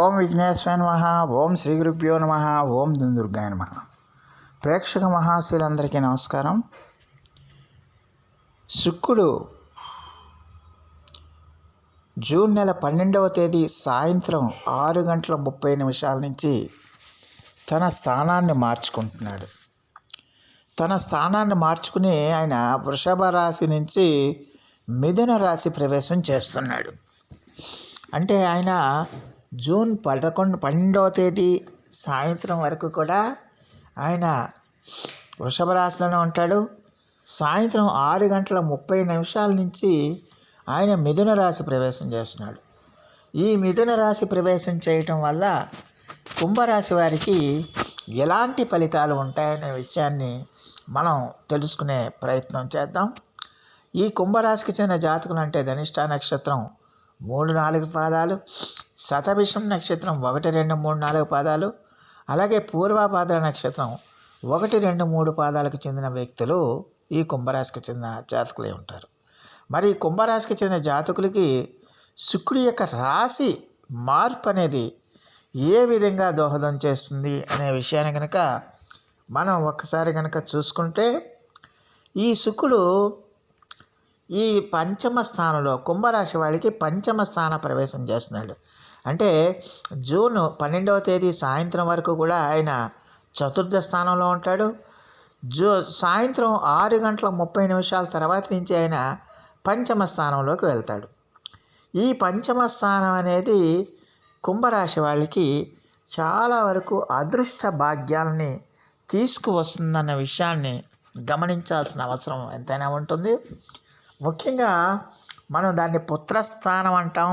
ఓం విఘ్నేశ్వర నమ ఓం శ్రీ గురుభ్యో నమ ఓం దుందుర్గాయ నమ. ప్రేక్షక మహాశీలందరికీ నమస్కారం. శుక్రుడు జూన్ నెల పన్నెండవ తేదీ సాయంత్రం ఆరు గంటల ముప్పై నిమిషాల నుంచి తన స్థానాన్ని మార్చుకుంటున్నాడు. తన స్థానాన్ని మార్చుకుని ఆయన వృషభ రాశి నుంచి మిథున రాశి ప్రవేశం చేస్తున్నాడు. అంటే ఆయన జూన్ పదకొండు పన్నెండవ తేదీ సాయంత్రం వరకు కూడా ఆయన వృషభ రాశిలోనే ఉంటాడు. సాయంత్రం ఆరు గంటల ముప్పై నిమిషాల నుంచి ఆయన మిథున రాశి ప్రవేశం చేస్తున్నాడు. ఈ మిథున రాశి ప్రవేశం చేయటం వల్ల కుంభరాశి వారికి ఎలాంటి ఫలితాలు ఉంటాయనే విషయాన్ని మనం తెలుసుకునే ప్రయత్నం చేద్దాం. ఈ కుంభరాశికి చెందిన జాతకులు అంటే ధనిష్ట నక్షత్రం మూడు నాలుగు పాదాలు శతభిషం నక్షత్రం ఒకటి రెండు మూడు నాలుగు పాదాలు అలాగే పూర్వపాద నక్షత్రం ఒకటి రెండు మూడు పాదాలకు చెందిన వ్యక్తులు ఈ కుంభరాశికి చెందిన జాతకులే ఉంటారు. మరి ఈ కుంభరాశికి చెందిన జాతకులకి శుక్రుడి యొక్క రాశి మార్పు అనేది ఏ విధంగా దోహదం చేస్తుంది అనే విషయాన్ని కనుక మనం ఒక్కసారి కనుక చూసుకుంటే ఈ శుక్రుడు ఈ పంచమ స్థానంలో కుంభరాశి వాడికి పంచమ స్థాన ప్రవేశం చేస్తున్నాడు. అంటే జూన్ పన్నెండవ తేదీ సాయంత్రం వరకు కూడా ఆయన చతుర్థ స్థానంలో ఉంటాడు. జూ సాయంత్రం ఆరు గంటల ముప్పై నిమిషాల తర్వాత నుంచి ఆయన పంచమ స్థానంలోకి వెళ్తాడు. ఈ పంచమ స్థానం అనేది కుంభరాశి వాళ్ళకి చాలా వరకు అదృష్ట భాగ్యాలని తీసుకువస్తుందన్న విషయాన్ని గమనించాల్సిన అవసరం ఎంతైనా ఉంటుంది. ముఖ్యంగా మనం దాన్ని పుత్రస్థానం అంటాం.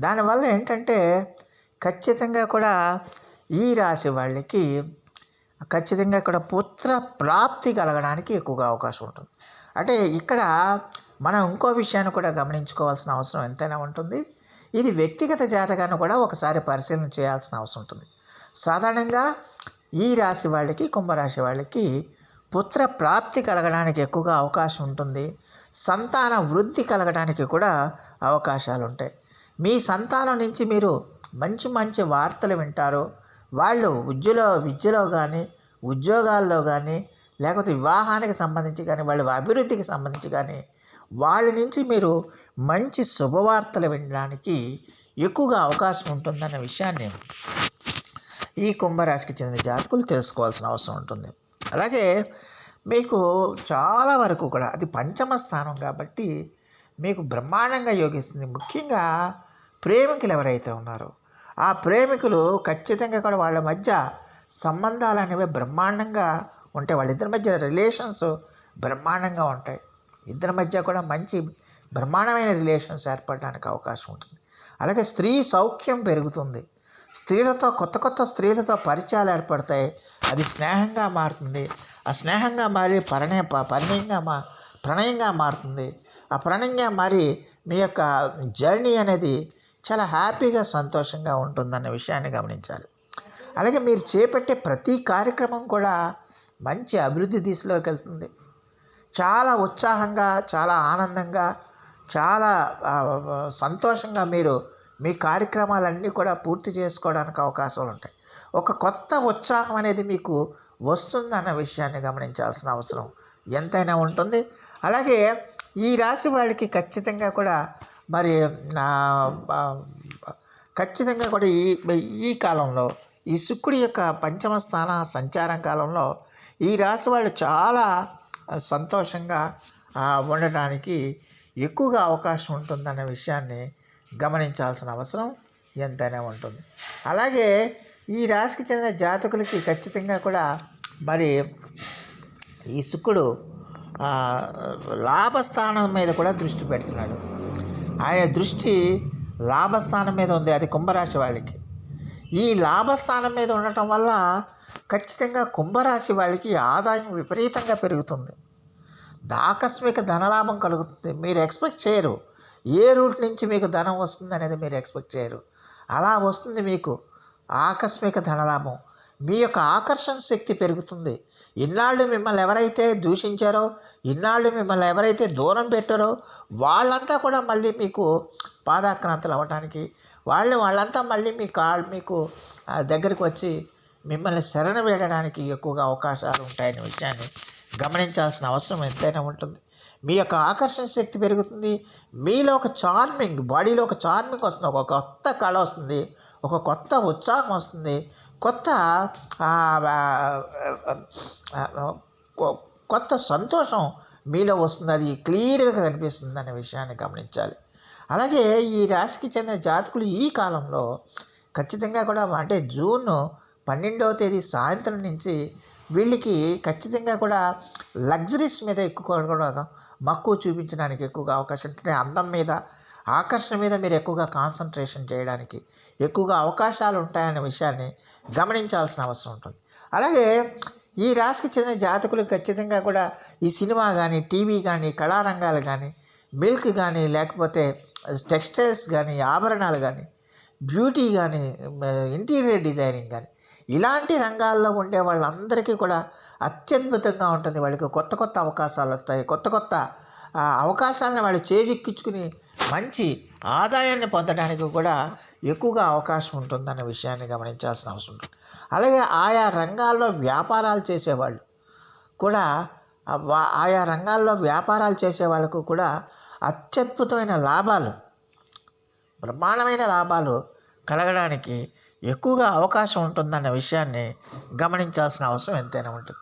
దానివల్ల ఏంటంటే ఖచ్చితంగా కూడా ఈ రాశి వాళ్ళకి ఖచ్చితంగా ఇక్కడ పుత్ర ప్రాప్తి కలగడానికి ఎక్కువగా అవకాశం ఉంటుంది. అంటే ఇక్కడ మనం ఇంకో విషయాన్ని కూడా గమనించుకోవాల్సిన అవసరం ఎంతైనా ఉంటుంది. ఇది వ్యక్తిగత జాతకాన్ని కూడా ఒకసారి పరిశీలన చేయాల్సిన అవసరం ఉంటుంది. సాధారణంగా ఈ రాశి వాళ్ళకి కుంభరాశి వాళ్ళకి పుత్ర ప్రాప్తి కలగడానికి ఎక్కువగా అవకాశం ఉంటుంది. సంతాన వృద్ధి కలగడానికి కూడా అవకాశాలు ఉంటాయి మీ సంతానం నుంచి మీరు మంచి మంచి వార్తలు వింటారు. వాళ్ళు విద్యలో విద్యలో కానీ ఉద్యోగాల్లో కానీ లేకపోతే వివాహానికి సంబంధించి కానీ వాళ్ళ అభివృద్ధికి సంబంధించి కానీ వాళ్ళ నుంచి మీరు మంచి శుభవార్తలు వినడానికి ఎక్కువగా అవకాశం ఉంటుందన్న విషయాన్ని ఈ కుంభరాశికి చెందిన జాతకులు తెలుసుకోవాల్సిన అవసరం ఉంటుంది. అలాగే మీకు చాలా వరకు కూడా అది పంచమ స్థానం కాబట్టి మీకు బ్రహ్మాండంగా యోగిస్తుంది. ముఖ్యంగా ప్రేమికులు ఎవరైతే ఉన్నారో ఆ ప్రేమికులు ఖచ్చితంగా కూడా వాళ్ళ మధ్య సంబంధాలు అనేవి బ్రహ్మాండంగా ఉంటాయి. వాళ్ళిద్దరి మధ్య రిలేషన్స్ బ్రహ్మాండంగా ఉంటాయి. ఇద్దరి మధ్య కూడా మంచి బ్రహ్మాండమైన రిలేషన్స్ ఏర్పడడానికి అవకాశం ఉంటుంది. అలాగే స్త్రీ సౌఖ్యం పెరుగుతుంది. స్త్రీలతో కొత్త కొత్త స్త్రీలతో పరిచయాలు ఏర్పడతాయి. అది స్నేహంగా మారుతుంది. ఆ స్నేహంగా మారి పరిణయ పరిణయంగా మా ప్రణయంగా మారుతుంది. ఆ ప్రణయంగా మారి మీ యొక్క జర్నీ అనేది చాలా హ్యాపీగా సంతోషంగా ఉంటుందన్న విషయాన్ని గమనించాలి. అలాగే మీరు చేపట్టే ప్రతి కార్యక్రమం కూడా మంచి అభివృద్ధి దిశలోకి వెళ్తుంది. చాలా ఉత్సాహంగా చాలా ఆనందంగా చాలా సంతోషంగా మీరు మీ కార్యక్రమాలన్నీ కూడా పూర్తి చేసుకోవడానికి అవకాశాలు ఉంటాయి. ఒక కొత్త ఉత్సాహం అనేది మీకు వస్తుందన్న విషయాన్ని గమనించాల్సిన అవసరం ఎంతైనా ఉంటుంది. అలాగే ఈ రాశి వాళ్ళకి ఖచ్చితంగా కూడా మరి ఖచ్చితంగా కూడా ఈ ఈ కాలంలో ఈ శుక్రుడి యొక్క పంచమ స్థాన సంచారం కాలంలో ఈ రాశి వాళ్ళు చాలా సంతోషంగా ఉండటానికి ఎక్కువగా అవకాశం ఉంటుందన్న విషయాన్ని గమనించాల్సిన అవసరం ఎంతైనా ఉంటుంది. అలాగే ఈ రాశికి చెందిన జాతకులకి ఖచ్చితంగా కూడా మరి ఈ శుక్రుడు లాభస్థానం మీద కూడా దృష్టి పెడుతున్నాడు. ఆయన దృష్టి లాభస్థానం మీద ఉంది. అది కుంభరాశి వాళ్ళకి. ఈ లాభస్థానం మీద ఉండటం వల్ల ఖచ్చితంగా కుంభరాశి వాళ్ళకి ఆదాయం విపరీతంగా పెరుగుతుంది. ఆకస్మిక ధనలాభం కలుగుతుంది. మీరు ఎక్స్పెక్ట్ చేయరు. ఏ రూట్ నుంచి మీకు ధనం వస్తుంది అనేది మీరు ఎక్స్పెక్ట్ చేయరు. అలా వస్తుంది మీకు ఆకస్మిక ధనలాభం. మీ యొక్క ఆకర్షణ శక్తి పెరుగుతుంది. ఇన్నాళ్ళు మిమ్మల్ని ఎవరైతే దూషించారో ఇన్నాళ్ళు మిమ్మల్ని ఎవరైతే దూరం పెట్టారో వాళ్ళంతా కూడా మళ్ళీ మీకు పాదాక్రాంతులు అవ్వడానికి వాళ్ళు వాళ్ళంతా మళ్ళీ మీ కాళ్ళు మీకు దగ్గరికి వచ్చి మిమ్మల్ని శరణ వేయడానికి ఎక్కువగా అవకాశాలు ఉంటాయనే విషయాన్ని గమనించాల్సిన అవసరం ఎంతైనా ఉంటుంది. మీ యొక్క ఆకర్షణ శక్తి పెరుగుతుంది. మీలో ఒక చార్మింగ్ బాడీలో ఒక చార్మింగ్ వస్తుంది. ఒక కొత్త కళ వస్తుంది. ఒక కొత్త ఉత్సాహం వస్తుంది. కొత్త కొ- కొత్త సంతోషం మీలో వస్తుంది. అది క్లియర్గా కనిపిస్తుంది అనే విషయాన్ని గమనించాలి. అలాగే ఈ రాశికి చెందిన జాతకులు ఈ కాలంలో ఖచ్చితంగా కూడా అంటే జూన్ పన్నెండవ తేదీ సాయంత్రం నుంచి వీళ్ళకి ఖచ్చితంగా కూడా లగ్జరీస్ మీద ఎక్కువ కూడా మక్కువ చూపించడానికి ఎక్కువగా అవకాశం ఉంటుంది. అందం మీద ఆకర్షణ మీద మీరు ఎక్కువగా కాన్సన్ట్రేషన్ చేయడానికి ఎక్కువగా అవకాశాలు ఉంటాయనే విషయాన్ని గమనించాల్సిన అవసరం ఉంటుంది. అలాగే ఈ రాశికి చెందిన జాతకులు ఖచ్చితంగా కూడా ఈ సినిమా కానీ టీవీ కానీ కళారంగాలు కానీ మిల్క్ కానీ లేకపోతే టెక్స్టైల్స్ కానీ ఆభరణాలు కానీ బ్యూటీ కానీ ఇంటీరియర్ డిజైనింగ్ కానీ ఇలాంటి రంగాల్లో ఉండే వాళ్ళందరికీ కూడా అత్యద్భుతంగా ఉంటుంది వాళ్ళకి కొత్త కొత్త అవకాశాలు వస్తాయి. కొత్త కొత్త అవకాశాలను వాళ్ళు చేజిక్కించుకుని మంచి ఆదాయాన్ని పొందడానికి కూడా ఎక్కువగా అవకాశం ఉంటుందన్న విషయాన్ని గమనించాల్సిన అవసరం ఉంటుంది అలాగే ఆయా రంగాల్లో వ్యాపారాలు చేసేవాళ్ళు కూడా ఆయా రంగాల్లో వ్యాపారాలు చేసే వాళ్ళకు కూడా అత్యద్భుతమైన లాభాలు బ్రహ్మాండమైన లాభాలు కలగడానికి ఎక్కువగా అవకాశం ఉంటుందన్న విషయాన్ని గమనించాల్సిన అవసరం ఎంతైనా ఉంటుంది.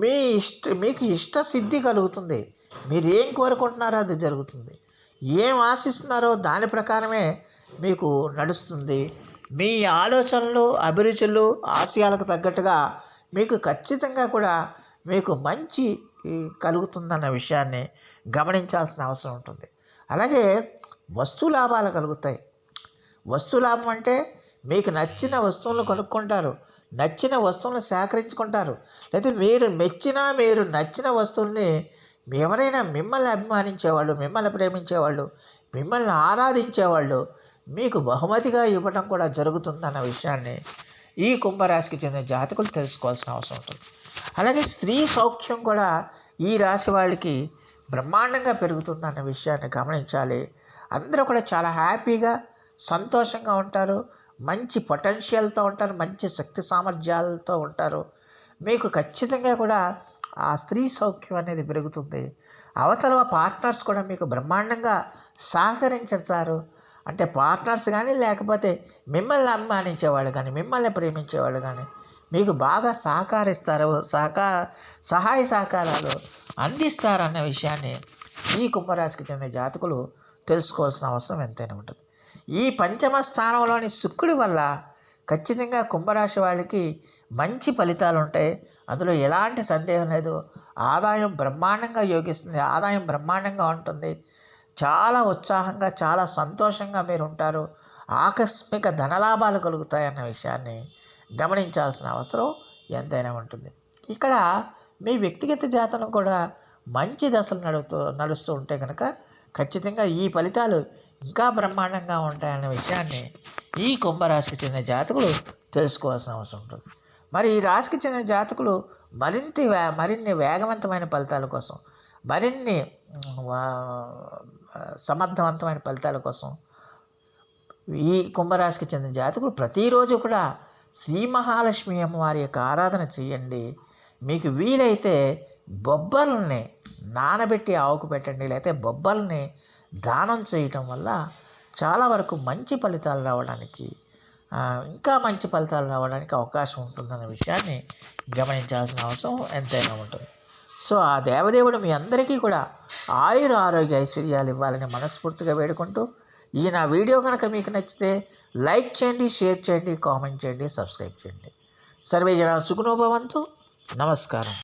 మీ ఇష్ట మీకు ఇష్ట సిద్ధి కలుగుతుంది. మీరు ఏం కోరుకుంటున్నారో అది జరుగుతుంది. ఏం ఆశిస్తున్నారో దాని ప్రకారమే మీకు నడుస్తుంది. మీ ఆలోచనలు అభిరుచులు ఆశయాలకు తగ్గట్టుగా మీకు ఖచ్చితంగా కూడా మీకు మంచి కలుగుతుందన్న విషయాన్ని గమనించాల్సిన అవసరం ఉంటుంది. అలాగే వస్తు లాభాలు కలుగుతాయి. వస్తు లాభం అంటే మీకు నచ్చిన వస్తువులను కొనుక్కుంటారు. నచ్చిన వస్తువులను సేకరించుకుంటారు. లేదా మీరు మెచ్చిన మీరు నచ్చిన వస్తువుల్ని ఎవరైనా మిమ్మల్ని అభిమానించేవాళ్ళు మిమ్మల్ని ప్రేమించేవాళ్ళు మిమ్మల్ని ఆరాధించేవాళ్ళు మీకు బహుమతిగా ఇవ్వడం కూడా జరుగుతుందన్న విషయాన్ని ఈ కుంభరాశికి చెందిన జాతకులు తెలుసుకోవాల్సిన అవసరం ఉంటుంది. అలాగే స్త్రీ సౌఖ్యం కూడా ఈ రాశి వాళ్ళకి బ్రహ్మాండంగా పెరుగుతుందన్న విషయాన్ని గమనించాలి. అందరూ కూడా చాలా హ్యాపీగా సంతోషంగా ఉంటారు. మంచి పొటెన్షియల్తో ఉంటారు మంచి శక్తి సామర్థ్యాలతో ఉంటారు. మీకు ఖచ్చితంగా కూడా ఆ స్త్రీ సౌఖ్యం అనేది పెరుగుతుంది. అవతల పార్ట్నర్స్ కూడా మీకు బ్రహ్మాండంగా సహకరించారు అంటే పార్ట్నర్స్ కానీ లేకపోతే మిమ్మల్ని అభిమానించేవాళ్ళు కానీ మిమ్మల్ని ప్రేమించేవాళ్ళు కానీ మీకు బాగా సహకరిస్తారు సహకార సహాయ సహకారాలు అందిస్తారన్న విషయాన్ని ఈ కుంభరాశికి చెందిన జాతకులు తెలుసుకోవాల్సిన అవసరం ఎంతైనా ఉంటుంది. ఈ పంచమ స్థానంలోని శుక్రుడి వల్ల ఖచ్చితంగా కుంభరాశి వాళ్ళకి మంచి ఫలితాలు ఉంటాయి. అందులో ఎలాంటి సందేహం లేదు. ఆదాయం బ్రహ్మాండంగా యోగిస్తుంది. ఆదాయం బ్రహ్మాండంగా ఉంటుంది. చాలా ఉత్సాహంగా చాలా సంతోషంగా మీరు ఉంటారు. ఆకస్మిక ధనలాభాలు కలుగుతాయన్న విషయాన్ని గమనించాల్సిన అవసరం ఎంతైనా ఉంటుంది. ఇక్కడ మీ వ్యక్తిగత జాతకం కూడా మంచి దశలు నడుతూ నడుస్తూ ఉంటే కనుక ఖచ్చితంగా ఈ ఫలితాలు ఇంకా బ్రహ్మాండంగా ఉంటాయన్న విషయాన్ని ఈ కుంభరాశికి చెందిన జాతకులు తెలుసుకోవాల్సిన అవసరం ఉంటుంది. మరి ఈ రాశికి చెందిన జాతకులు మరింత వే మరిన్ని వేగవంతమైన ఫలితాల కోసం మరిన్ని సమర్థవంతమైన ఫలితాల కోసం ఈ కుంభరాశికి చెందిన జాతకులు ప్రతిరోజు కూడా శ్రీ మహాలక్ష్మి అమ్మవారి యొక్క ఆరాధన చేయండి. మీకు వీలైతే బొబ్బల్ని నానబెట్టి ఆవుకు పెట్టండి లేకపోతే బొబ్బల్ని దానం చేయటం వల్ల చాలా వరకు మంచి ఫలితాలు రావడానికి ఇంకా మంచి ఫలితాలు రావడానికి అవకాశం ఉంటుందన్న విషయాన్ని గమనించాల్సిన అవసరం ఎంతైనా ఉంటుంది. సో ఆ దేవదేవుడు మీ అందరికీ కూడా ఆయుర ఆరోగ్య ఐశ్వర్యాలు ఇవ్వాలని మనస్ఫూర్తిగా వేడుకుంటూ ఈ నా వీడియో కనుక మీకు నచ్చితే లైక్ చేయండి షేర్ చేయండి కామెంట్ చేయండి సబ్స్క్రైబ్ చేయండి. సర్వే జన సుఖనోభవంతు నమస్కారం.